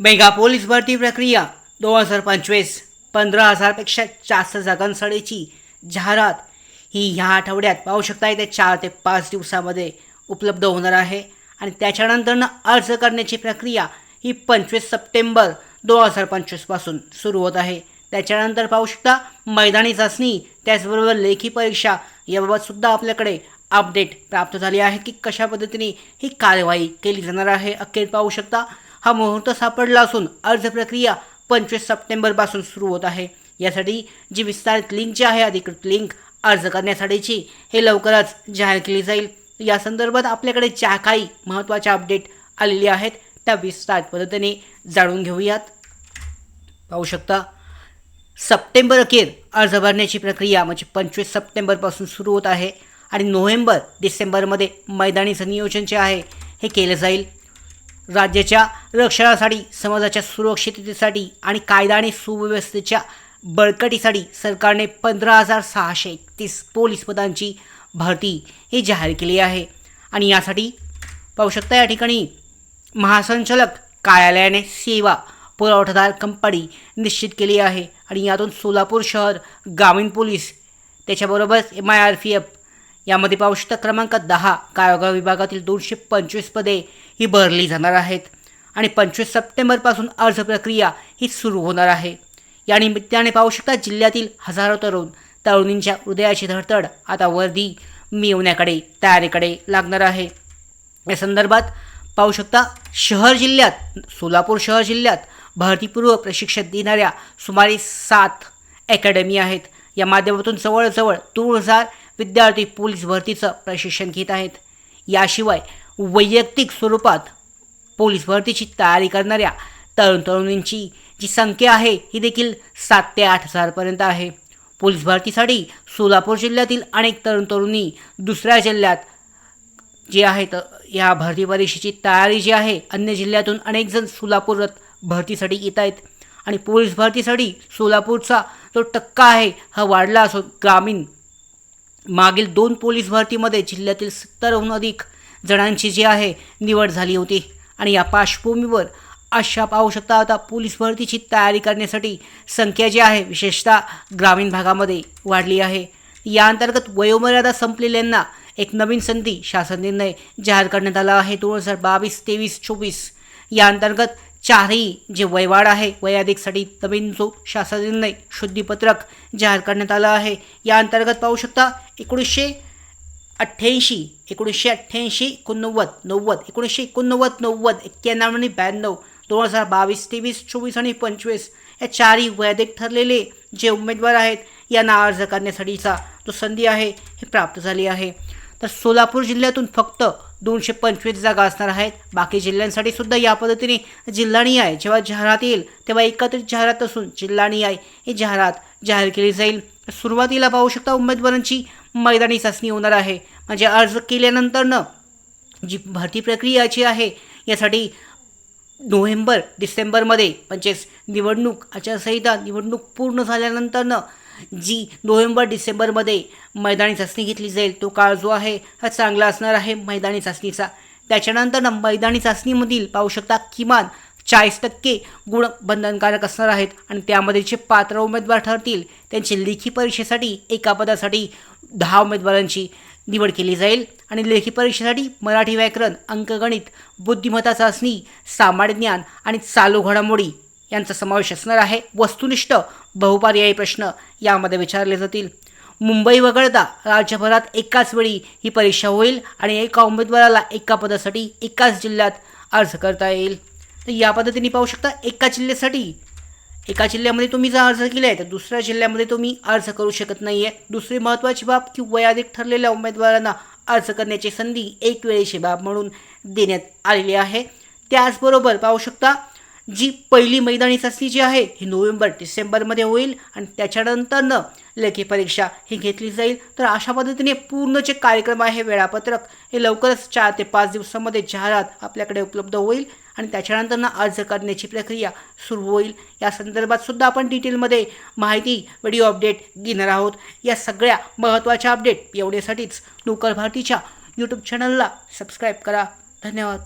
Mega police भरती प्रक्रिया दोन हजार पंचवीस पंधरा हजारपेक्षा जास्त जागांसाठीची जाहिरात ही ह्या आठवड्यात पाहू शकता येत्या चार ते पाच दिवसामध्ये उपलब्ध होणार आहे आणि त्याच्यानंतरनं अर्ज करण्याची प्रक्रिया ही पंचवीस सप्टेंबर दोन हजार पंचवीसपासून सुरू होत आहे. त्याच्यानंतर पाहू शकता मैदानी चाचणी त्याचबरोबर लेखी परीक्षा याबाबतसुद्धा आपल्याकडे अपडेट प्राप्त झाली आहे की कशा पद्धतीने ही कार्यवाही केली जाणार आहे. अखेर पाहू शकता हा मुहूर्त सापडला असून अर्ज प्रक्रिया पंचवीस सप्टेंबरपासून सुरू होत आहे. यासाठी जी विस्तारित लिंक जी आहे अधिकृत लिंक अर्ज करण्यासाठीची हे लवकरच जाहीर केली जाईल. या संदर्भात आपल्याकडे ज्या काही महत्त्वाच्या अपडेट आलेली आहेत. त्या विस्तारित पद्धतीने जाणून घेऊयात. पाहू शकता सप्टेंबर अखेर अर्ज भरण्याची प्रक्रिया म्हणजे पंचवीस सप्टेंबरपासून सुरू होत आहे आणि नोव्हेंबर डिसेंबरमध्ये मैदानीचं नियोजन जे आहे हे केलं जाईल. राज्याच्या रक्षणासाठी समाजाच्या सुरक्षिततेसाठी आणि कायदा आणि सुव्यवस्थेच्या बळकटीसाठी सरकारने पंधरा हजार सहाशे एकतीस पोलीस पदांची भरती ही जाहीर केली आहे. आणि यासाठी पाहू शकता या ठिकाणी महासंचालक कार्यालयाने सेवा पुरवठादार कंपनी निश्चित केली आहे. आणि यातून सोलापूर शहर ग्रामीण पोलीस त्याच्याबरोबर M I R P F यामध्ये पाहू शकता क्रमांक दहा कायोगा विभागातील दोनशे पंचवीस पदे ही भरली जाणार आहेत. आणि पंचवीस सप्टेंबरपासून अर्ज प्रक्रिया ही सुरू होणार आहे. या निमित्ताने पाहू शकता जिल्ह्यातील हजारो तरुण तरुणींच्या हृदयाची धडधड आता वर्दी मिळवण्याकडे तयारीकडे लागणार आहे. या संदर्भात पाहू शकता शहर जिल्ह्यात सोलापूर शहर जिल्ह्यात भरतीपूर्व प्रशिक्षण देणाऱ्या सुमारे सात अकॅडमी आहेत. या माध्यमातून जवळजवळ दोन हजार विद्यार्थी पोलीस भरतीचं प्रशिक्षण घेत आहेत. याशिवाय वैयक्तिक स्वरूपात पोलीस भरतीची तयारी करणाऱ्या तरुण तरुणींची जी संख्या आहे ही देखील सात ते आठ हजारपर्यंत आहे. पोलीस भरतीसाठी सोलापूर जिल्ह्यातील अनेक तरुण तरुणी दुसऱ्या जिल्ह्यात जे आहेत या भरती परीक्षेची तयारी जी आहे अन्य जिल्ह्यातून अनेक जण सोलापूरात भरतीसाठी येत आहेत. आणि पोलीस भरतीसाठी सोलापूरचा जो टक्का आहे हा वाढला असून ग्रामीण मागील दोन पोलीस भरतीमध्ये जिल्ह्यातील सत्तरहून अधिक जणांची जी आहे निवड झाली होती. आणि या पार्श्वभूमीवर अशा पाहू शकता आता पोलीस भरतीची तयारी करण्यासाठी संख्या जी आहे विशेषतः ग्रामीण भागामध्ये वाढली आहे. या अंतर्गत वयोमर्यादा संपलेल्यांना एक नवीन संधी शासन निर्णय जाहीर करण्यात आला आहे दोन हजार बावीस तेवीस चोवीस. या अंतर्गत चारही जे वयवाढ आहे वयाधिकसाठी नवीन जो शासन निर्णय शुद्धीपत्रक जाहीर करण्यात आलं आहे. या अंतर्गत पाहू शकता एकोणीसशे अठ्ठ्याऐंशी एकोणीसशे अठ्ठ्याऐंशी एकोणनव्वद नव्वद एकोणीसशे एकोणनव्वद नव्वद एक्क्याण्णव आणि ब्याण्णव दोन हजार बावीस तेवीस चोवीस आणि पंचवीस या चारही वैधिक ठरलेले जे उमेदवार आहेत यांना अर्ज करण्यासाठीचा जो संधी आहे ही प्राप्त झाली आहे. तर सोलापूर जिल्ह्यातून फक्त दोनशे पंचवीस जागा असणार आहेत. बाकी जिल्ह्यांसाठी सुद्धा या पद्धतीने जिल्हानिहाय जेव्हा जाहिरात येईल तेव्हा एकत्रित जाहिरात असून जिल्हानिहाय ही जाहिरात जाहीर केली जाईल. सुरुवातीला पाहू शकता उमेदवारांची मैदानी चाचणी होणार आहे. म्हणजे अर्ज केल्यानंतरनं जी भरती प्रक्रिया जी आहे यासाठी नोव्हेंबर डिसेंबरमध्ये म्हणजेच निवडणूक आचारसंहिता निवडणूक पूर्ण झाल्यानंतरनं जी नोव्हेंबर डिसेंबरमध्ये मैदानी चाचणी घेतली जाईल तो काळ जो आहे हा चांगला असणार आहे मैदानी चाचणीचा. त्याच्यानंतरनं मैदानी चाचणीमधील पाहू शकता किमान चाळीस टक्के गुण बंधनकारक असणार आहेत आणि त्यामध्ये जे पात्र उमेदवार ठरतील त्यांची लेखी परीक्षेसाठी एका पदासाठी दहा उमेदवारांची निवड केली जाईल. आणि लेखी परीक्षेसाठी मराठी व्याकरण अंकगणित बुद्धिमत्ता चाचणी सामान्य ज्ञान आणि चालू घडामोडी यांचा समावेश असणार आहे. वस्तुनिष्ठ बहुपर्यायी प्रश्न यामध्ये विचारले जातील. मुंबई वगळता राज्यभरात एकाच वेळी ही परीक्षा होईल आणि एका उमेदवाराला एका पदासाठी एकाच जिल्ह्यात अर्ज करता येईल. तर या पद्धतीने पाहू शकता एका जिल्ह्यासाठी एका जिल्ह्यामध्ये तुम्ही जर अर्ज केला आहे तर दुसऱ्या जिल्ह्यामध्ये तुम्ही अर्ज करू शकत नाही आहे दुसरी महत्त्वाची बाब की वयाधिक ठरलेल्या उमेदवारांना अर्ज करण्याची संधी एक वेळेची बाब म्हणून देण्यात आलेली आहे. त्याचबरोबर पाहू शकता जी पहिली मैदानी चाचणी जी आहे ही नोव्हेंबर डिसेंबरमध्ये होईल आणि त्याच्यानंतरनं लेखी परीक्षा ही घेतली जाईल. तर अशा पद्धतीने पूर्ण जे कार्यक्रम आहे वेळापत्रक हे लवकरच चार ते पाच दिवसामध्ये जाहिरात आपल्याकडे उपलब्ध होईल. आणि त्याच्यानंतरनं अर्ज करण्याची प्रक्रिया सुरू होईल. या संदर्भात सुद्धा आपण डिटेलमध्ये माहिती व्हिडिओ अपडेट घेणार आहोत. या सगळ्या महत्त्वाच्या अपडेट एवढ्यासाठीच नोकर भारतीच्या यूट्यूब चॅनलला सबस्क्राईब करा. धन्यवाद.